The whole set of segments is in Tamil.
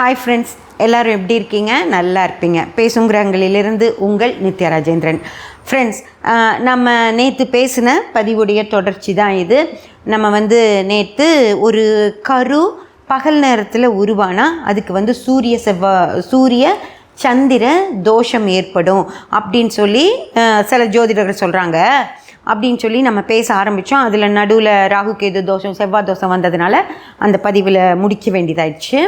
ஹாய் ஃப்ரெண்ட்ஸ் எல்லோரும் எப்படி இருக்கீங்க? நல்லா இருப்பீங்க. பேசுங்கிறங்களிலிருந்து உங்கள் நித்யா ராஜேந்திரன். ஃப்ரெண்ட்ஸ் நம்ம நேற்று பேசின பதிவுடைய தொடர்ச்சி தான் இது. நம்ம வந்து நேற்று ஒரு கரு பகல் நேரத்தில் உருவானா அதுக்கு வந்து சூரிய செவ்வா சூரிய சந்திர தோஷம் ஏற்படும் அப்படின்னு சொல்லி சில ஜோதிடர்கள் சொல்கிறாங்க அப்படின்னு சொல்லி நம்ம பேச ஆரம்பித்தோம் அதில் நடுவில் ராகு கேது தோஷம் செவ்வாய் தோஷம் வந்ததுனால அந்த பதிவில் முடிக்க வேண்டியதாயிடுச்சு.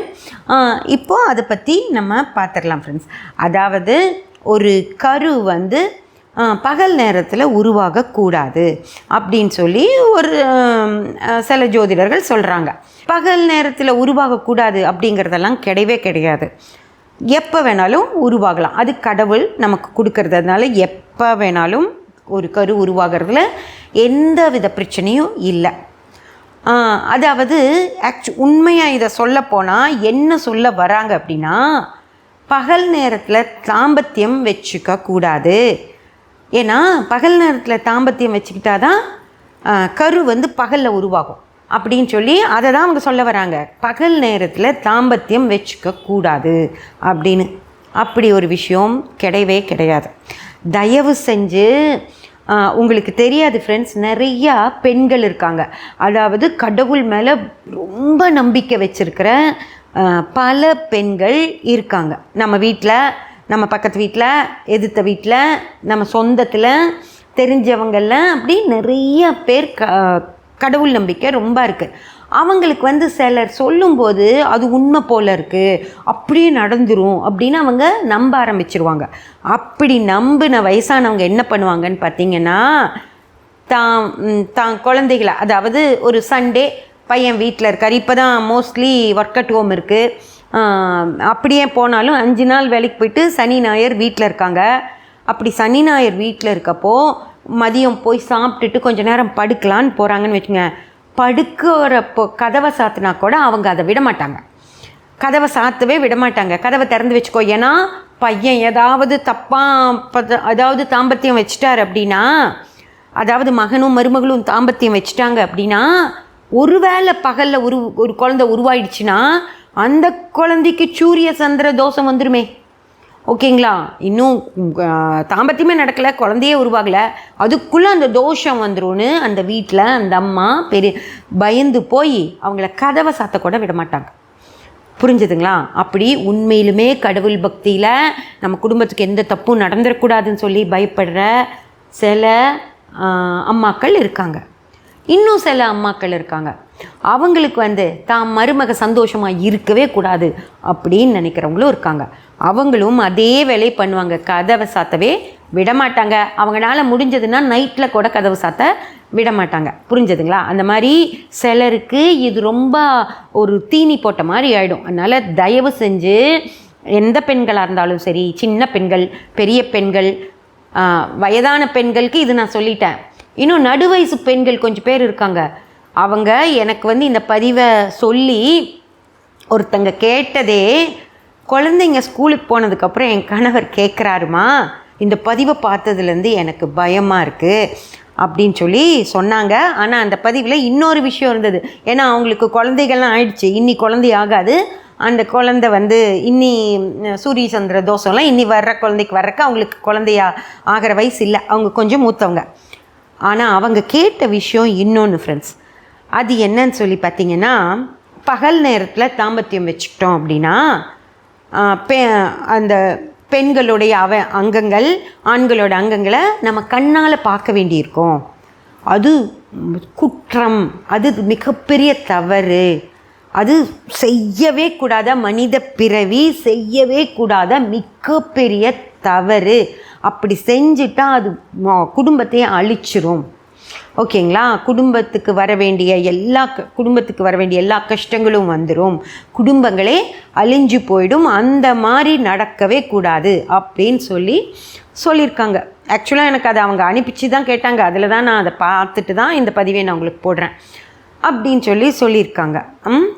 இப்போது அதை பற்றி நம்ம பார்த்துடலாம் ஃப்ரெண்ட்ஸ் அதாவது ஒரு கரு வந்து பகல் நேரத்தில் உருவாகக்கூடாது அப்படின்னு சொல்லி ஒரு சில ஜோதிடர்கள் சொல்கிறாங்க பகல் நேரத்தில் உருவாகக்கூடாது அப்படிங்கிறதெல்லாம் கிடையவே கிடையாது. எப்போ வேணாலும் உருவாகலாம். அது கடவுள் நமக்கு கொடுக்கறதுனால எப்போ வேணாலும் ஒரு கரு உருவாகிறதுல எந்த வித பிரச்சனையும் இல்லை. அதாவது ஆக்சு உண்மையாக இதை சொல்ல போனால் என்ன சொல்ல வராங்க அப்படின்னா பகல் நேரத்தில் தாம்பத்தியம் வச்சுக்க கூடாது. ஏன்னா பகல் நேரத்தில் தாம்பத்தியம் வச்சுக்கிட்டா தான் கரு வந்து பகலில் உருவாகும். அப்படின்னு சொல்லி அதை தான் அவங்க சொல்ல வராங்க. பகல் நேரத்தில் தாம்பத்தியம் வச்சுக்க கூடாது அப்படின்னு. அப்படி ஒரு விஷயம் கிடையவே கிடையாது. தயவு செஞ்சு உங்களுக்கு தெரியாது ஃப்ரெண்ட்ஸ் நிறையா பெண்கள் இருக்காங்க. அதாவது கடவுள் மேலே ரொம்ப நம்பிக்கை வச்சிருக்கிற பல பெண்கள் இருக்காங்க. நம்ம வீட்டில் நம்ம பக்கத்து வீட்டில் எதிர்த்த வீட்டில் நம்ம சொந்தத்தில் தெரிஞ்சவங்கள்லாம் அப்படி நிறைய பேர் க கடவுள் நம்பிக்கை ரொம்ப இருக்குது அவங்களுக்கு வந்து சிலர் சொல்லும்போது அது உண்மை போல இருக்குது அப்படியே நடந்துரும் அப்படின்னு அவங்க நம்ப ஆரம்பிச்சிருவாங்க. அப்படி நம்பின வயசானவங்க என்ன பண்ணுவாங்கன்னு பார்த்தீங்கன்னா தான் தான் குழந்தைகளை அதாவது ஒரு சண்டே பையன் வீட்டில் இருக்கார். இப்போ தான் மோஸ்ட்லி ஒர்க் அட் ஹோம் இருக்குது அப்படியே போனாலும் அஞ்சு நாள் வேலைக்கு போயிட்டு சனி ஞாயிறு வீட்டில் இருக்காங்க. அப்படி சனி ஞாயிறு வீட்டில் இருக்கப்போ மதியம் போய் சாப்பிட்டுட்டு கொஞ்சம் நேரம் படுக்கலான்னு போகிறாங்கன்னு வச்சுங்க படுக்கிறப்போ கதவை சாத்தினா கூட அவங்க அதை விட மாட்டாங்க. கதவை சாத்தவே விட மாட்டாங்க. கதவை திறந்து வச்சுக்கோ. ஏன்னா பையன் ஏதாவது தப்பாக அதாவது தாம்பத்தியம் வச்சிட்டார் அப்படின்னா அதாவது மகனும் மருமகளும் தாம்பத்தியம் வச்சிட்டாங்க அப்படின்னா ஒருவேளை பகலில் ஒரு ஒரு குழந்தை உருவாயிடுச்சுன்னா அந்த குழந்தைக்கு சூரிய சந்திர தோஷம் வந்துருமே. ஓகேங்களா? இன்னும் தாம்பத்தியமே நடக்கலை குழந்தையே உருவாகலை. அதுக்குள்ளே அந்த தோஷம் வந்துரும்னு அந்த வீட்டில் அந்த அம்மா பெரிய பயந்து போய் அவங்கள கதவை சாத்த கூட விட மாட்டாங்க. புரிஞ்சுதுங்களா? அப்படி உண்மையிலுமே கடவுள் பக்தியில் நம்ம குடும்பத்துக்கு எந்த தப்பும் நடந்துடக்கூடாதுன்னு சொல்லி பயப்படுற சில அம்மாக்கள் இருக்காங்க. இன்னும் சில அம்மாக்கள் இருக்காங்க. அவங்களுக்கு வந்து தான் மருமக சந்தோஷமாக இருக்கவே கூடாது அப்படின்னு நினைக்கிறவங்களும் இருக்காங்க. அவங்களும் அதே வேலையை பண்ணுவாங்க. கதவை சாத்தவே விடமாட்டாங்க. அவங்களால முடிஞ்சதுன்னா நைட்டில் கூட கதவு சாத்த விடமாட்டாங்க. புரிஞ்சதுங்களா? அந்த மாதிரி சிலருக்கு இது ரொம்ப ஒரு தீனி போட்ட மாதிரி ஆகிடும் அதனால் தயவு செஞ்சு எந்த பெண்களாக இருந்தாலும் சரி சின்ன பெண்கள் பெரிய பெண்கள் வயதான பெண்களுக்கு இது நான் சொல்லிட்டேன். இன்னும் நடுவயசு பெண்கள் கொஞ்சம் பேர் இருக்காங்க. அவங்க எனக்கு வந்து இந்த பதிவை சொல்லி ஒருத்தங்க கேட்டதே குழந்தைங்க ஸ்கூலுக்கு போனதுக்கப்புறம் என் கணவர் கேட்குறாருமா இந்த பதிவை பார்த்ததுலேருந்து எனக்கு பயமாக இருக்குது அப்படின்னு சொல்லி சொன்னாங்க. ஆனால் அந்த பதிவில் இன்னொரு விஷயம் இருந்தது. ஏன்னா அவங்களுக்கு குழந்தைகள்லாம் ஆயிடுச்சு. இன்னி குழந்தை ஆகாது. அந்த குழந்தை வந்து இன்னி சூரிய சந்திர தோஷம்லாம் இன்னி வர்ற குழந்தைக்கு வர்றக்கு அவங்களுக்கு குழந்தையா ஆகிற வயசு இல்லை. அவங்க கொஞ்சம் மூத்தவங்க. ஆனால் அவங்க கேட்ட விஷயம் இன்னொன்று ஃப்ரெண்ட்ஸ் அது என்னன்னு சொல்லி பார்த்தீங்கன்னா பகல் நேரத்தில் தாம்பத்தியம் வச்சுக்கிட்டோம் அப்படின்னா பெ அந்த பெண்களுடைய அவ அங்கங்கள் ஆண்களோட அங்கங்களை நம்ம கண்ணால் பார்க்க வேண்டியிருக்கோம். அது குற்றம். அது மிகப்பெரிய தவறு. அது செய்யவே கூடாத மனித பிறவி? செய்யவே கூடாத மிகப்பெரிய தவறு. அப்படி செஞ்சுட்டா அது குடும்பத்தையே அழிச்சிரும். ஓகேங்களா? குடும்பத்துக்கு வர வேண்டிய எல்லா க- குடும்பத்துக்கு வர வேண்டிய எல்லா கஷ்டங்களும் வந்துடும் குடும்பங்களே அழிஞ்சு போயிடும். அந்த மாதிரி நடக்கவே கூடாது அப்படின்னு சொல்லி சொல்லியிருக்காங்க. ஆக்சுவலாக எனக்கு அதை அவங்க அனுப்பிச்சு தான் கேட்டாங்க. அதில் தான் நான் அதை பார்த்துட்டு தான் இந்த பதிவை நான் உங்களுக்கு போடுறேன் அப்படின்னு சொல்லி சொல்லியிருக்காங்க. ம்?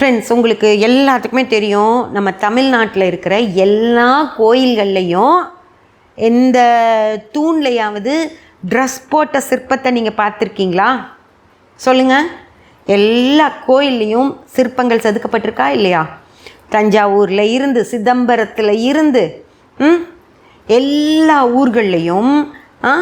ஃப்ரெண்ட்ஸ் உங்களுக்கு எல்லாத்துக்குமே தெரியும். நம்ம தமிழ்நாட்டில் இருக்கிற எல்லா கோயில்கள்லையும் எந்த தூண்லையாவது ட்ரெஸ் போட்ட சிற்பத்தை நீங்கள் பார்த்துருக்கீங்களா? சொல்லுங்கள் எல்லா கோயில்லையும் சிற்பங்கள் செதுக்கப்பட்டிருக்கா இல்லையா? தஞ்சாவூரில் இருந்து சிதம்பரத்தில் இருந்து ம்? எல்லா ஊர்கள்லேயும் ஆ?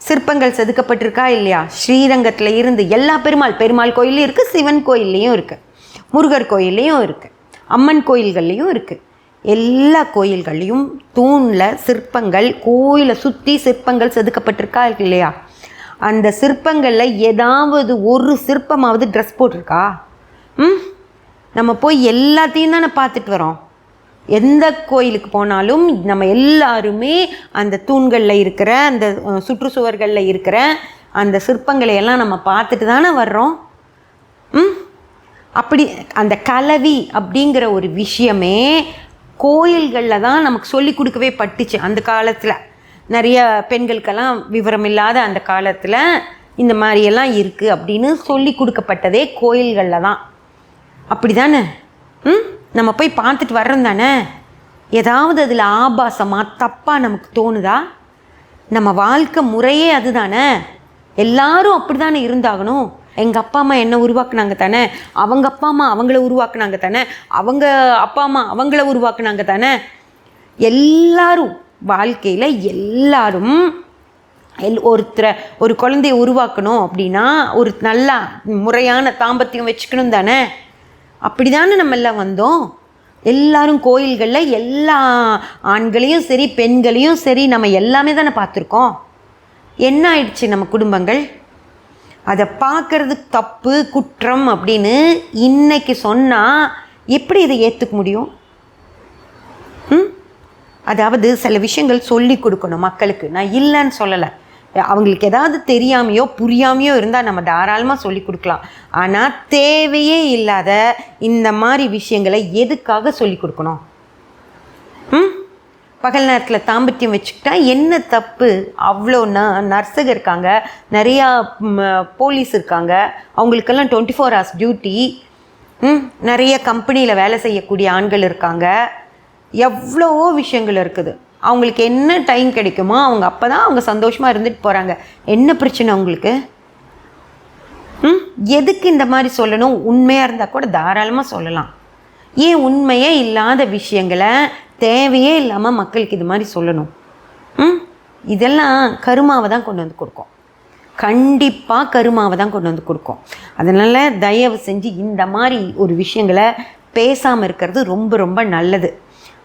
சிற்பங்கள் செதுக்கப்பட்டிருக்கா இல்லையா? ஸ்ரீரங்கத்தில் இருந்து எல்லா பெருமாள் பெருமாள் கோயிலையும் இருக்குது சிவன் கோயில்லையும் இருக்குது முருகர் கோயில்லையும் இருக்குது அம்மன் கோயில்கள்லேயும் இருக்குது எல்லா கோயில்கள்லையும் தூணில் சிற்பங்கள் கோயிலை சுற்றி சிற்பங்கள் செதுக்கப்பட்டிருக்கா இல்லையா? அந்த சிற்பங்களில் ஏதாவது ஒரு சிற்பமாவது ட்ரெஸ் போட்டிருக்கா? ம்? நம்ம போய் எல்லாத்தையும் தானே பார்த்துட்டு வரோம். எந்த கோயிலுக்கு போனாலும் நம்ம எல்லாருமே அந்த தூண்களில் இருக்கிற அந்த சுற்றுச்சுவர்களில் இருக்கிற அந்த சிற்பங்களை எல்லாம் நம்ம பார்த்துட்டு தானே வர்றோம். ம்? அப்படி அந்த கலவி அப்படிங்கிற ஒரு விஷயமே கோயில்களில் தான் நமக்கு சொல்லி கொடுக்கவே பட்டுச்சு. அந்த காலத்தில் நிறைய பெண்களுக்கெல்லாம் விவரம் இல்லாத அந்த காலத்தில் இந்த மாதிரியெல்லாம் இருக்குது அப்படின்னு சொல்லி கொடுக்கப்பட்டதே கோயில்களில் தான். அப்படி தானே ம்? நம்ம போய் பார்த்துட்டு வர்றோம் தானே? ஏதாவது அதில் ஆபாசமாக தப்பாக நமக்கு தோணுதா? நம்ம வாழ்க்கை முறையே அதுதானே? எல்லாரும் அப்படி தானே இருந்தாகணும். எங்கள் அப்பா அம்மா என்ன உருவாக்குனாங்க தானே? அவங்க அப்பா அம்மா அவங்கள உருவாக்குனாங்க தானே? அவங்க அப்பா அம்மா அவங்கள உருவாக்குனாங்க தானே? எல்லாரும் வாழ்க்கையில் எல்லாரும் எல் ஒருத்தரை ஒரு குழந்தைய உருவாக்கணும் அப்படின்னா ஒரு நல்லா முறையான தாம்பத்தியம் வச்சுக்கணும் தானே? அப்படி தானே நம்ம எல்லாம் வந்தோம். எல்லாரும் கோயில்களில் எல்லா ஆண்களையும் சரி பெண்களையும் சரி நம்ம எல்லாமே தானே பார்த்துருக்கோம். என்ன ஆயிடுச்சு நம்ம குடும்பங்கள்? அதை பார்க்கறது தப்பு குற்றம் அப்படின்னு இன்னைக்கு சொன்னால் எப்படி இதை ஏற்றுக்க முடியும்? ம்? அதாவது சில விஷயங்கள் சொல்லி கொடுக்கணும் மக்களுக்கு. நான் இல்லைன்னு சொல்லலை. அவங்களுக்கு ஏதாவது தெரியாமையோ புரியாமையோ இருந்தால் நம்ம தாராளமாக சொல்லி கொடுக்கலாம். ஆனால் தேவையே இல்லாத இந்த மாதிரி விஷயங்களை எதுக்காக சொல்லி கொடுக்கணும்? ம்? பகல் நேரத்தில் தாம்பத்தியம் வச்சுக்கிட்டா என்ன தப்பு? அவ்வளோ ந நர்ஸுங்க இருக்காங்க. நிறையா போலீஸ் இருக்காங்க. அவங்களுக்கெல்லாம் டுவெண்ட்டி ஃபோர் ஹவர்ஸ் டியூட்டி ம் நிறைய கம்பெனியில் வேலை செய்யக்கூடிய ஆண்கள் இருக்காங்க. எவ்வளவோ விஷயங்கள் இருக்குது. அவங்களுக்கு என்ன டைம் கிடைக்குமோ அவங்க அப்போ தான் அவங்க சந்தோஷமாக இருந்துட்டு போகிறாங்க என்ன பிரச்சனை அவங்களுக்கு ம் எதுக்கு இந்த மாதிரி சொல்லணும்? உண்மையாக இருந்தால் கூட தாராளமாக சொல்லலாம். ஏன் உண்மையே இல்லாத விஷயங்களை தேவையே இல்லாமல் மக்களுக்கு இது மாதிரி சொல்லணும். ம்? இதெல்லாம் கருமாவை தான் கொண்டு வந்து கொடுக்கும். கண்டிப்பாக கருமாவை தான் கொண்டு வந்து கொடுக்கும். அதனால் தயவு செஞ்சு இந்த மாதிரி ஒரு விஷயங்களை பேசாமல் இருக்கிறது ரொம்ப ரொம்ப நல்லது.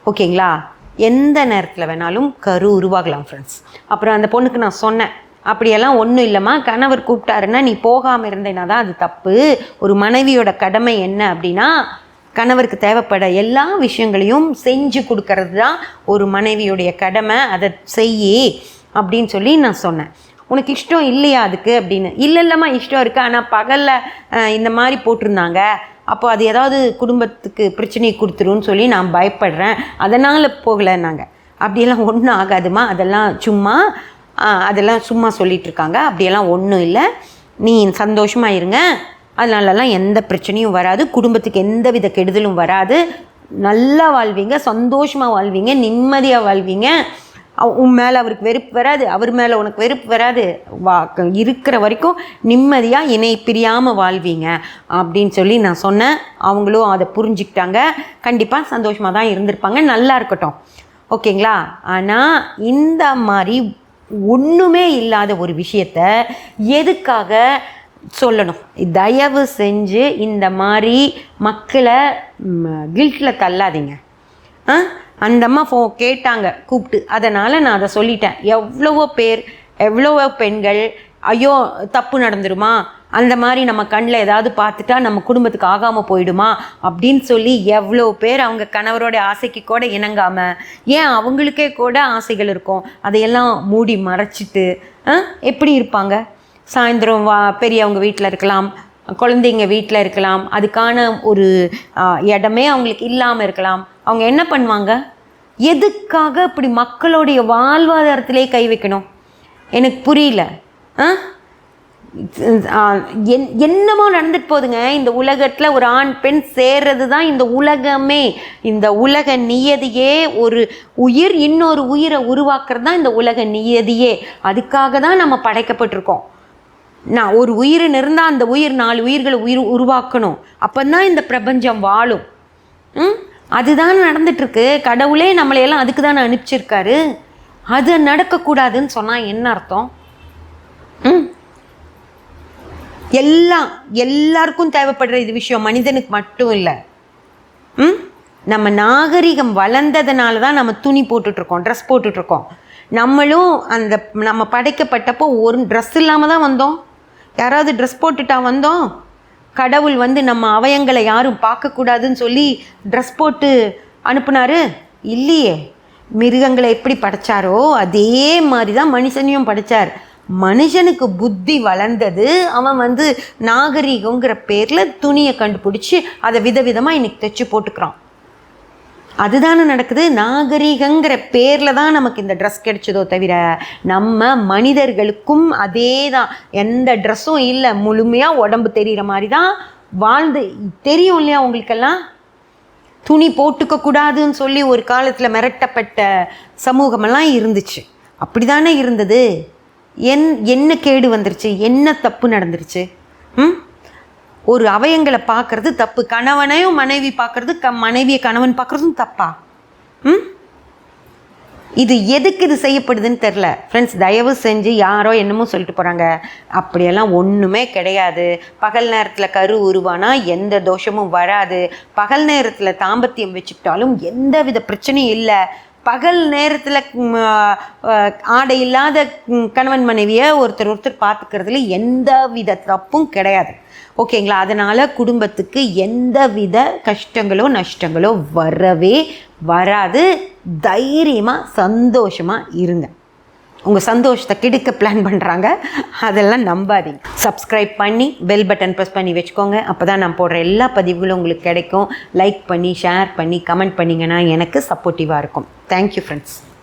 ஓகேங்களா? எந்த நேரத்தில் வேணாலும் கரு உருவாகலாம் ஃப்ரெண்ட்ஸ் அப்புறம் அந்த பொண்ணுக்கு நான் சொன்னேன். அப்படியெல்லாம் ஒன்றும் இல்லைம்மா. கணவர் கூப்பிட்டாருன்னா நீ போகாமல் இருந்தேன்னா தான் அது தப்பு. ஒரு மனைவியோட கடமை என்ன அப்படின்னா கணவருக்கு தேவைப்பட எல்லா விஷயங்களையும் செஞ்சு கொடுக்கறது தான் ஒரு மனைவியுடைய கடமை. அதை செய்யி அப்படின்னு சொல்லி நான் சொன்னேன். உனக்கு இஷ்டம் இல்லையா அதுக்கு அப்படின்னு. இல்லை இல்லைம்மா இஷ்டம் இருக்குது ஆனால் பகலில் இந்த மாதிரி போட்டிருந்தாங்க. அப்போ அது ஏதாவது குடும்பத்துக்கு பிரச்சனையை கொடுத்துருன்னு சொல்லி நான் பயப்படுறேன். அதனால் போகலைன்னாங்க. அப்படியெல்லாம் ஒன்றும் ஆகாதுமா. அதெல்லாம் சும்மா அதெல்லாம் சும்மா சொல்லிகிட்ருக்காங்க அப்படியெல்லாம் ஒன்றும் இல்லை. நீ சந்தோஷமாக இருங்க. அதனாலலாம் எந்த பிரச்சனையும் வராது. குடும்பத்துக்கு எந்த வித கெடுதலும் வராது. நல்லா வாழ்வீங்க சந்தோஷமாக வாழ்வீங்க நிம்மதியாக வாழ்வீங்க. உன் மேலே அவருக்கு வெறுப்பு வராது அவர் மேலே உனக்கு வெறுப்பு வராது. வா க- இருக்கிற வரைக்கும் நிம்மதியாக இணை பிரியாமல் வாழ்வீங்க அப்படின்னு சொல்லி நான் சொன்னேன். அவங்களும் அதை புரிஞ்சுக்கிட்டாங்க. கண்டிப்பாக சந்தோஷமாக தான் இருந்திருப்பாங்க. நல்லா இருக்கட்டும். ஓகேங்களா? ஆனால் இந்த மாதிரி ஒன்றுமே இல்லாத ஒரு விஷயத்த எதுக்காக சொல்லணும். தயவு செஞ்சு இந்த மாதிரி மக்களை கில்ட்டில் தள்ளாதீங்க. ஆ? அந்த அம்மா ஃபோ கேட்டாங்க கூப்பிட்டு. அதனால் நான் அதை சொல்லிட்டேன். எவ்வளவோ பேர் எவ்வளவோ பெண்கள் ஐயோ தப்பு நடந்துருமா? அந்த மாதிரி நம்ம கண்ணில் ஏதாவது பார்த்துட்டா நம்ம குடும்பத்துக்கு ஆகாமல் போயிடுமா? அப்படின்னு சொல்லி எவ்வளோ பேர் அவங்க கணவரோட ஆசைக்கு கூட இணங்காமல் ஏன் அவங்களுக்கே கூட ஆசைகள் இருக்கும்? அதையெல்லாம் மூடி மறைச்சிட்டு ஆ, எப்படி இருப்பாங்க? சாயந்தரம் வா பெரியவங்க வீட்டில் இருக்கலாம் குழந்தைங்க வீட்டில் இருக்கலாம் அதுக்கான ஒரு இடமே அவங்களுக்கு இல்லாமல் இருக்கலாம். அவங்க என்ன பண்ணுவாங்க? எதுக்காக இப்படி மக்களுடைய வாழ்வாதாரத்திலே கை வைக்கணும்? எனக்கு புரியல. ஆ? ஆ, என் என்னமோ நடந்துட்டு போகுதுங்க. இந்த உலகத்தில் ஒரு ஆண் பெண் சேர்றது தான் இந்த உலகமே. இந்த உலக நியதியே ஒரு உயிர் இன்னொரு உயிரை உருவாக்குறது தான் இந்த உலக நியதியே. அதுக்காக தான் நம்ம படைக்கப்பட்டிருக்கோம். நான் ஒரு உயிரின் இருந்தால் அந்த உயிர் நாலு உயிர்களை உயிர் உருவாக்கணும். அப்போ தான் இந்த பிரபஞ்சம் வாழும். ம்? அதுதான் நடந்துட்டுருக்கு. கடவுளே நம்மளையெல்லாம் அதுக்கு தானே அனுப்பிச்சிருக்காரு. அது நடக்கக்கூடாதுன்னு சொன்னால் என்ன அர்த்தம்? ம்? எல்லாம் எல்லாருக்கும் தேவைப்படுற இது விஷயம். மனிதனுக்கு மட்டும் இல்லை. ம்? நம்ம நாகரிகம் வளர்ந்ததுனால தான் நம்ம துணி போட்டுட்ருக்கோம் ட்ரெஸ் போட்டுட்ருக்கோம். நம்மளும் அந்த நம்ம படைக்கப்பட்டப்போ ஒரு ட்ரெஸ் இல்லாமல் தான் வந்தோம். யாராவது ட்ரெஸ் போட்டுட்டா வந்தோம். கடவுள் வந்து நம்ம அவயங்களை யாரும் பார்க்கக்கூடாதுன்னு சொல்லி ட்ரெஸ் போட்டு அனுப்புனாரு? இல்லையே. மிருகங்களை எப்படி படைச்சாரோ அதே மாதிரி தான் மனுஷனையும் படைச்சார். மனுஷனுக்கு புத்தி வளர்ந்தது. அவன் வந்து நாகரீகங்கிற பேரில் துணியை கண்டுபிடிச்சி அதை விதவிதமாக இன்னைக்கு தைச்சு போட்டுக்கிறான். அதுதானே நடக்குது? நாகரிகங்கிற பேரில் தான் நமக்கு இந்த ட்ரெஸ் கிடைச்சதோ தவிர நம்ம மனிதர்களுக்கும் அதே தான் எந்த ட்ரெஸ்ஸும் இல்லை. முழுமையாக உடம்பு தெரிகிற மாதிரி தான் வாழ்ந்து தெரியும் இல்லையா உங்களுக்கெல்லாம்? துணி போட்டுக்க கூடாதுன்னு சொல்லி ஒரு காலத்தில் மிரட்டப்பட்ட சமூகமெல்லாம் இருந்துச்சு. அப்படி தானே இருந்தது? என் என்ன கேடு வந்துருச்சு? என்ன தப்பு நடந்துருச்சு? ம்? ஒரு அவயங்களை பார்க்கறது தப்பு. கணவனையும் மனைவி பார்க்கறது க மனைவியை கணவன் பார்க்குறதும் தப்பா? ம்? இது எதுக்கு இது செய்யப்படுதுன்னு தெரில ஃப்ரெண்ட்ஸ் தயவு செஞ்சு யாரோ என்னமோ சொல்லிட்டு போகிறாங்க அப்படியெல்லாம் ஒன்றுமே கிடையாது. பகல் நேரத்தில் கரு உருவானா எந்த தோஷமும் வராது. பகல் நேரத்தில் தாம்பத்தியம் வச்சுக்கிட்டாலும் எந்த வித பிரச்சனையும் இல்லை. பகல் நேரத்தில் ஆடை இல்லாத கணவன் மனைவியை ஒருத்தர் ஒருத்தர் பார்த்துக்கிறதுல எந்த வித தப்பும் கிடையாது. ஓகேங்களா? அதனால் குடும்பத்துக்கு எந்த வித கஷ்டங்களோ நஷ்டங்களோ வரவே வராது. தைரியமாக சந்தோஷமாக இருங்க. உங்கள் சந்தோஷத்தை கெடுக்க பிளான் பண்ணுறாங்க அதெல்லாம் நம்பாதீங்க. சப்ஸ்கிரைப் பண்ணி பெல் பட்டன் ப்ரெஸ் பண்ணி வச்சுக்கோங்க. அப்போ தான் நான் போடுற எல்லா பதிவுகளும் உங்களுக்கு கிடைக்கும். லைக் பண்ணி ஷேர் பண்ணி கமெண்ட் பண்ணிங்கன்னா எனக்கு சப்போர்ட்டிவாக இருக்கும். Thank you friends